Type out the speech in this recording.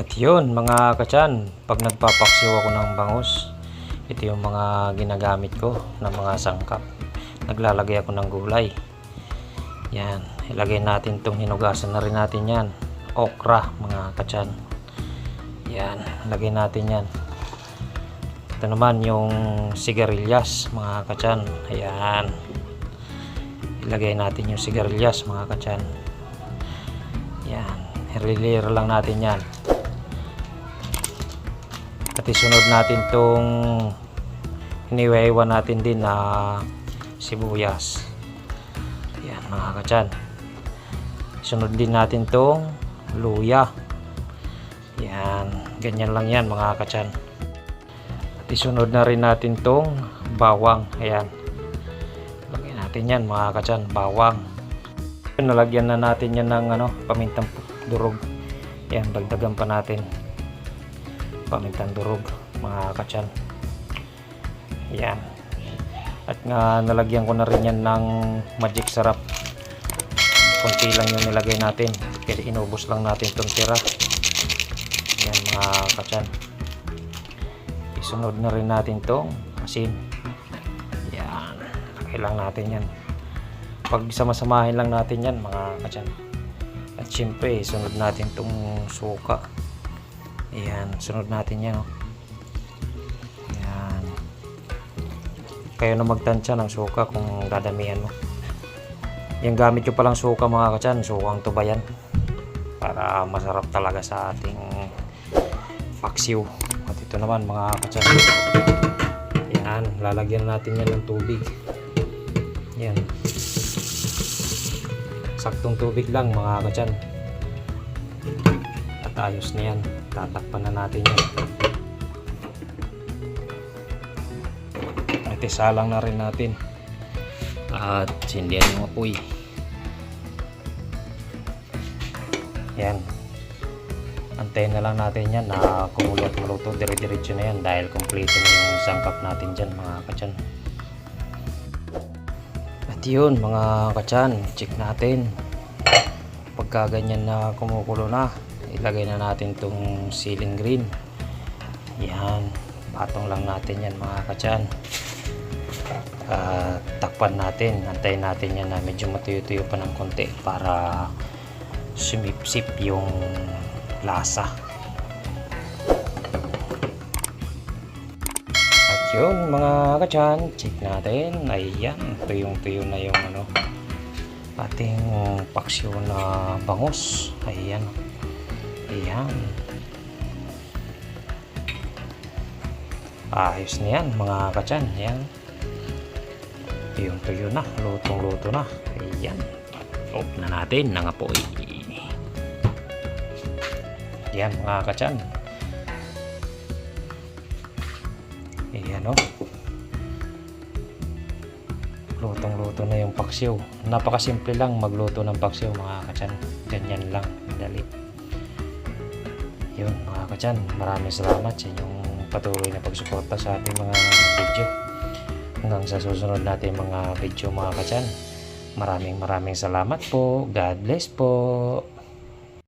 At yun mga kachan, pag nagpapaksiw ako ng bangus, ito yung mga ginagamit ko na mga sangkap. Naglalagay ako ng gulay. Yan, ilagay natin itong hinugasan na rin natin yan. Okra mga kachan. Yan, lagay natin yan. Ito naman yung sigarilyas mga kachan. Ayan. Ilagay natin yung sigarilyas mga kachan. Yan. Relayer lang natin yan. At isunod natin tong hiniwa natin din na sibuyas. Yan mga kachan. Isunod din natin tong luya. Yan. Ganyan lang yan mga kachan. At isunod na rin natin tong bawang. Ayan. Lagyan natin yan mga kachan. Bawang. Nalagyan na natin yan ng ano, pamintang durog. Yan, dagdagan pa natin. Pamintang durog mga kachan. Yan. At nga nalagyan ko na rin yan ng magic sarap. Kunti lang yung nilagay natin. Kasi inubos lang natin itong tira. Yan mga kachan. Isunod na rin natin itong asin. Yan. Lagay lang natin yan. Pag sama-samahin lang natin yan mga kachan. At syempre, sunod natin itong suka. Ayan, sunod natin yan. Oh. Ayan. Kayo na magtansya ng suka kung dadamihan mo. Yung gamit ko palang suka mga kachan, sukang tubayan. Para masarap talaga sa ating paksiw. At ito naman mga kachan. Ayan, lalagyan natin yan ng tubig. Ayan. Saktong tubig lang mga kachan. Ayos na yan. Tatakpan na natin yan. At isalang na rin natin. At sindihan yung apoy. Yan. Antayin na lang natin yan na kumulo at maluto. Dire-diretso na yan dahil kompleto na yung sangkap natin dyan mga kachan. At yun mga kachan, check natin. Pagka ganyan na kumukulo na, ilagay na natin tong ceiling green. Yan, patong lang natin yan mga kachan. At takpan natin, antayin natin yan na medyo matuyo-tuyo pa ng konti para sumipsip yung lasa. At yun mga kachan, check natin. Ayan, tuyong-tuyo na yung ano, ating paksyo na bangus. Ayan. Ayan. Ayos na yan mga kachan. Ayan. Tuyong-tuyo na. Lutong-luto na. Ayan. Off na natin ng apoy. Ayan mga kachan. Ayan o. Lutong-luto na yung paksiw. Napakasimple lang magluto ng paksiw mga kachan. Ganyan lang. Madali. Yun mga kachan. Maraming salamat sa inyong patuloy na pagsuporta sa ating mga video. Hanggang sa susunod natin mga video mga kachan. Maraming maraming salamat po. God bless po.